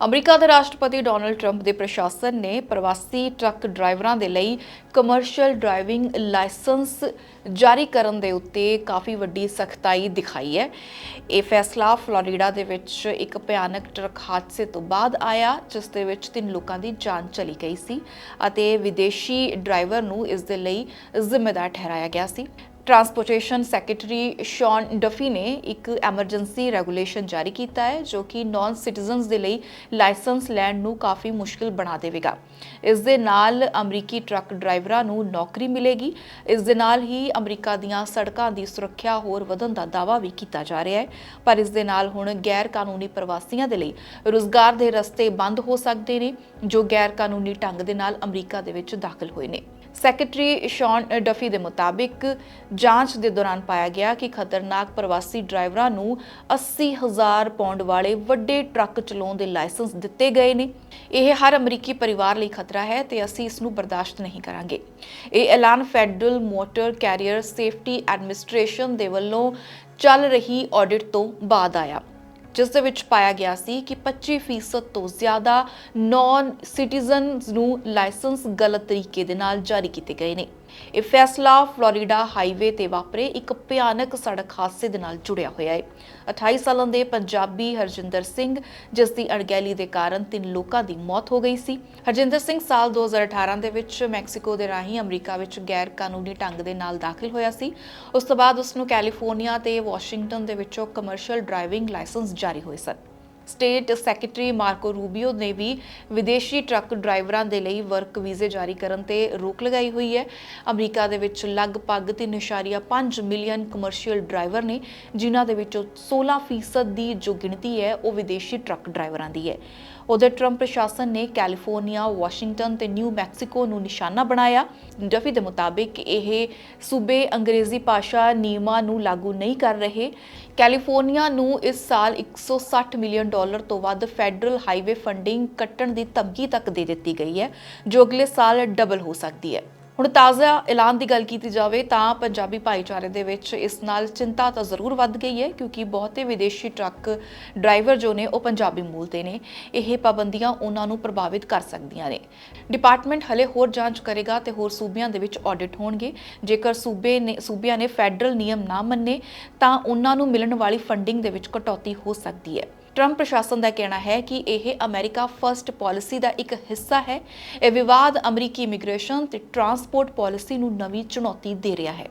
America ਦੇ ਰਾਸ਼ਟਰਪਤੀ Donald Trump ਦੇ ਪ੍ਰਸ਼ਾਸਨ ਨੇ ਪ੍ਰਵਾਸੀ ਟਰੱਕ ਡਰਾਈਵਰਾਂ ਦੇ ਲਈ ਕਮਰਸ਼ੀਅਲ ਡਰਾਈਵਿੰਗ ਲਾਇਸੈਂਸ ਜਾਰੀ ਕਰਨ ਦੇ ਉੱਤੇ ਕਾਫੀ ਵੱਡੀ ਸਖਤਾਈ ਦਿਖਾਈ ਹੈ। ਇਹ ਫੈਸਲਾ ਫਲੋਰੀਡਾ ਦੇ ਵਿੱਚ ਇੱਕ ਭਿਆਨਕ ਟਰੱਕ ਹਾਦਸੇ ਤੋਂ ਬਾਅਦ ਆਇਆ, ਜਿਸ ਦੇ ਵਿੱਚ ਤਿੰਨ ਲੋਕਾਂ ਦੀ ਜਾਨ ਚਲੀ ਗਈ ਸੀ ਅਤੇ ਵਿਦੇਸ਼ੀ ਡਰਾਈਵਰ ਨੂੰ ਇਸ ਦੇ ਲਈ ਜ਼ਿੰਮੇਦਾਰ ਠਹਿਰਾਇਆ ਗਿਆ ਸੀ। ਟਰਾਂਸਪੋਰਟੇਸ਼ਨ ਸੈਕਟਰੀ ਸ਼ੌਨ ਡਫੀ ਨੇ ਇੱਕ ਐਮਰਜੈਂਸੀ ਰੈਗੂਲੇਸ਼ਨ ਜਾਰੀ ਕੀਤਾ ਹੈ, ਜੋ ਕਿ ਨਾਨ ਸਿਟੀਜ਼ਨਸ ਦੇ ਲਈ ਲਾਇਸੈਂਸ ਲੈਣ ਨੂੰ ਕਾਫੀ ਮੁਸ਼ਕਲ ਬਣਾ ਦੇਵੇਗਾ। ਇਸ ਦੇ ਨਾਲ ਅਮਰੀਕੀ ਟਰੱਕ ਡਰਾਈਵਰਾਂ ਨੂੰ ਨੌਕਰੀ ਮਿਲੇਗੀ। ਇਸ ਦੇ ਨਾਲ ਹੀ ਅਮਰੀਕਾ ਦੀਆਂ ਸੜਕਾਂ ਦੀ ਸੁਰੱਖਿਆ ਹੋਰ ਵਧਣ ਦਾ ਦਾਅਵਾ ਵੀ ਕੀਤਾ ਜਾ ਰਿਹਾ ਹੈ। ਪਰ ਇਸ ਦੇ ਨਾਲ ਹੁਣ ਗੈਰ ਕਾਨੂੰਨੀ ਪ੍ਰਵਾਸੀਆਂ ਦੇ ਲਈ ਰੁਜ਼ਗਾਰ ਦੇ ਰਸਤੇ ਬੰਦ ਹੋ ਸਕਦੇ ਨੇ, ਜੋ ਗੈਰ ਕਾਨੂੰਨੀ ਢੰਗ ਦੇ ਨਾਲ ਅਮਰੀਕਾ ਦੇ ਵਿੱਚ ਦਾਖਲ ਹੋਏ ਨੇ। ਸੈਕਟਰੀ ਸ਼ੌਨ ਡਫੀ ਦੇ ਮੁਤਾਬਿਕ ਜਾਂਚ ਦੇ ਦੌਰਾਨ ਪਾਇਆ ਗਿਆ ਕਿ ਖਤਰਨਾਕ ਪ੍ਰਵਾਸੀ ਡਰਾਈਵਰਾਂ ਨੂੰ 80000 ਪੌਂਡ ਵਾਲੇ ਵੱਡੇ ਟਰੱਕ ਚਲਾਉਣ ਦੇ ਲਾਇਸੈਂਸ ਦਿੱਤੇ ਗਏ ਨੇ। ਇਹ ਹਰ ਅਮਰੀਕੀ ਪਰਿਵਾਰ ਲਈ ਖਤਰਾ ਹੈ ਤੇ ਅਸੀਂ ਇਸ ਨੂੰ ਬਰਦਾਸ਼ਤ ਨਹੀਂ ਕਰਾਂਗੇ। ਇਹ ਐਲਾਨ Federal Motor Carrier Safety Administration ਦੇ ਵੱਲੋਂ ਚੱਲ ਰਹੀ ਆਡਿਟ ਤੋਂ ਬਾਅਦ ਆਇਆ। ਜਿਸ ਦੇ ਵਿੱਚ ਪਾਇਆ ਗਿਆ ਸੀ ਕਿ 25% ਤੋਂ ਜ਼ਿਆਦਾ ਨਾਨ ਸਿਟੀਜ਼ਨਸ ਨੂੰ ਲਾਇਸੈਂਸ ਗਲਤ ਤਰੀਕੇ ਦੇ ਨਾਲ ਜਾਰੀ ਕੀਤੇ ਗਏ ਨੇ। ਇਹ ਫੈਸਲਾ ਫਲੋਰੀਡਾ ਹਾਈਵੇ ਤੇ ਵਾਪਰੇ ਇੱਕ ਭਿਆਨਕ ਸੜਕ ਹਾਦਸੇ ਦੇ ਨਾਲ ਜੁੜਿਆ ਹੋਇਆ ਹੈ। 28 ਸਾਲਾਂ ਦੇ ਪੰਜਾਬੀ ਹਰਜਿੰਦਰ ਸਿੰਘ, ਜਿਸ ਦੀ ਅਣਗਹਿਲੀ ਦੇ ਕਾਰਨ ਤਿੰਨ ਲੋਕਾਂ ਦੀ ਮੌਤ ਹੋ ਗਈ ਸੀ। ਹਰਜਿੰਦਰ ਸਿੰਘ ਸਾਲ 2018 ਦੇ ਵਿੱਚ ਮੈਕਸੀਕੋ ਦੇ ਰਾਹੀਂ ਅਮਰੀਕਾ ਵਿੱਚ ਗੈਰ ਕਾਨੂੰਨੀ ਢੰਗ ਦੇ ਨਾਲ ਦਾਖਲ ਹੋਇਆ ਸੀ। ਉਸ ਤੋਂ ਬਾਅਦ ਉਸ ਨੂੰ ਕੈਲੀਫੋਰਨੀਆ ਤੇ ਵਾਸ਼ਿੰਗਟਨ ਦੇ ਵਿੱਚੋਂ ਕਮਰਸ਼ੀਅਲ ਡਰਾਈਵਿੰਗ ਲਾਇਸੈਂਸ ਜਾਰੀ ਹੋਏ ਸਨ। ਸਟੇਟ ਸੈਕਟਰੀ ਮਾਰਕੋ ਰੂਬੀਓ ਨੇ ਵੀ ਵਿਦੇਸ਼ੀ ਟਰੱਕ ਡਰਾਈਵਰਾਂ ਦੇ ਲਈ ਵਰਕ ਵੀਜ਼ੇ ਜਾਰੀ ਕਰਨ ਤੇ ਰੋਕ ਲਗਾਈ ਹੋਈ ਹੈ। ਅਮਰੀਕਾ ਦੇ ਵਿੱਚ ਲਗਭਗ 3.5 ਮਿਲੀਅਨ ਕਮਰਸ਼ੀਅਲ ਡਰਾਈਵਰ ਨੇ, ਜਿਨ੍ਹਾਂ ਦੇ ਵਿੱਚੋਂ 16% ਦੀ ਜੋ ਗਿਣਤੀ ਹੈ, ਉਹ ਵਿਦੇਸ਼ੀ ਟਰੱਕ ਡਰਾਈਵਰਾਂ ਦੀ ਹੈ। ਉਧਰ ਟਰੰਪ ਪ੍ਰਸ਼ਾਸਨ ਨੇ ਕੈਲੀਫੋਰਨੀਆ ਵਾਸ਼ਿੰਗਟਨ ਤੇ ਨਿਊ ਮੈਕਸੀਕੋ ਨੂੰ ਨਿਸ਼ਾਨਾ ਬਣਾਇਆ। ਡਫੀ ਦੇ ਮੁਤਾਬਿਕ ਇਹ ਸੂਬੇ ਅੰਗਰੇਜ਼ੀ ਭਾਸ਼ਾ ਨਿਯਮਾਂ ਨੂੰ ਲਾਗੂ ਨਹੀਂ ਕਰ ਰਹੇ। ਕੈਲੀਫੋਰਨੀਆ ਨੂੰ ਇਸ ਸਾਲ 160 ਮਿਲੀਅਨ ਡਾਲਰ ਤੋਂ ਵੱਧ ਫੈਡਰਲ ਹਾਈਵੇ ਫੰਡਿੰਗ ਕੱਟਣ ਦੀ ਧਮਕੀ ਤੱਕ ਦੇ ਦਿੱਤੀ ਗਈ ਹੈ, ਜੋ ਅਗਲੇ ਸਾਲ ਡਬਲ ਹੋ ਸਕਦੀ ਹੈ। ਹੁਣ ਤਾਜ਼ਾ ਐਲਾਨ ਦੀ ਗੱਲ ਕੀਤੀ ਜਾਵੇ ਤਾਂ ਪੰਜਾਬੀ ਭਾਈਚਾਰੇ ਦੇ ਵਿੱਚ ਇਸ ਨਾਲ ਚਿੰਤਾ ਤਾਂ ਜ਼ਰੂਰ ਵੱਧ ਗਈ ਹੈ ਕਿਉਂਕਿ ਬਹੁਤੇ ਵਿਦੇਸ਼ੀ ਟਰੱਕ ਡਰਾਈਵਰ ਜੋ ਨੇ ਉਹ ਪੰਜਾਬੀ ਮੂਲ ਦੇ ਨੇ। ਇਹ ਪਾਬੰਦੀਆਂ ਉਹਨਾਂ ਨੂੰ ਪ੍ਰਭਾਵਿਤ ਕਰ ਸਕਦੀਆਂ ਨੇ। ਡਿਪਾਰਟਮੈਂਟ ਹਲੇ ਹੋਰ ਜਾਂਚ ਕਰੇਗਾ ਤੇ ਹੋਰ ਸੂਬਿਆਂ ਦੇ ਵਿੱਚ ਆਡਿਟ ਹੋਣਗੇ। ਜੇਕਰ ਸੂਬੇ ਨੇ ਸੂਬਿਆਂ ਨੇ ਫੈਡਰਲ ਨਿਯਮ ਨਾ ਮੰਨੇ ਤਾਂ ਉਹਨਾਂ ਨੂੰ ਮਿਲਣ ਵਾਲੀ ਫੰਡਿੰਗ ਦੇ ਵਿੱਚ ਕਟੌਤੀ ਹੋ ਸਕਦੀ ਹੈ। ਟਰੰਪ ਪ੍ਰਸ਼ਾਸਨ ਦਾ ਕਹਿਣਾ ਹੈ ਕਿ ਇਹ ਅਮਰੀਕਾ ਫਰਸਟ ਪਾਲਿਸੀ ਦਾ ਇੱਕ ਹਿੱਸਾ ਹੈ। ਇਹ ਵਿਵਾਦ ਅਮਰੀਕੀ ਇਮੀਗ੍ਰੇਸ਼ਨ ਤੇ ਟਰਾਂਸਪੋਰਟ ਪਾਲਿਸੀ ਨੂੰ ਨਵੀਂ ਚੁਣੌਤੀ ਦੇ ਰਿਹਾ ਹੈ।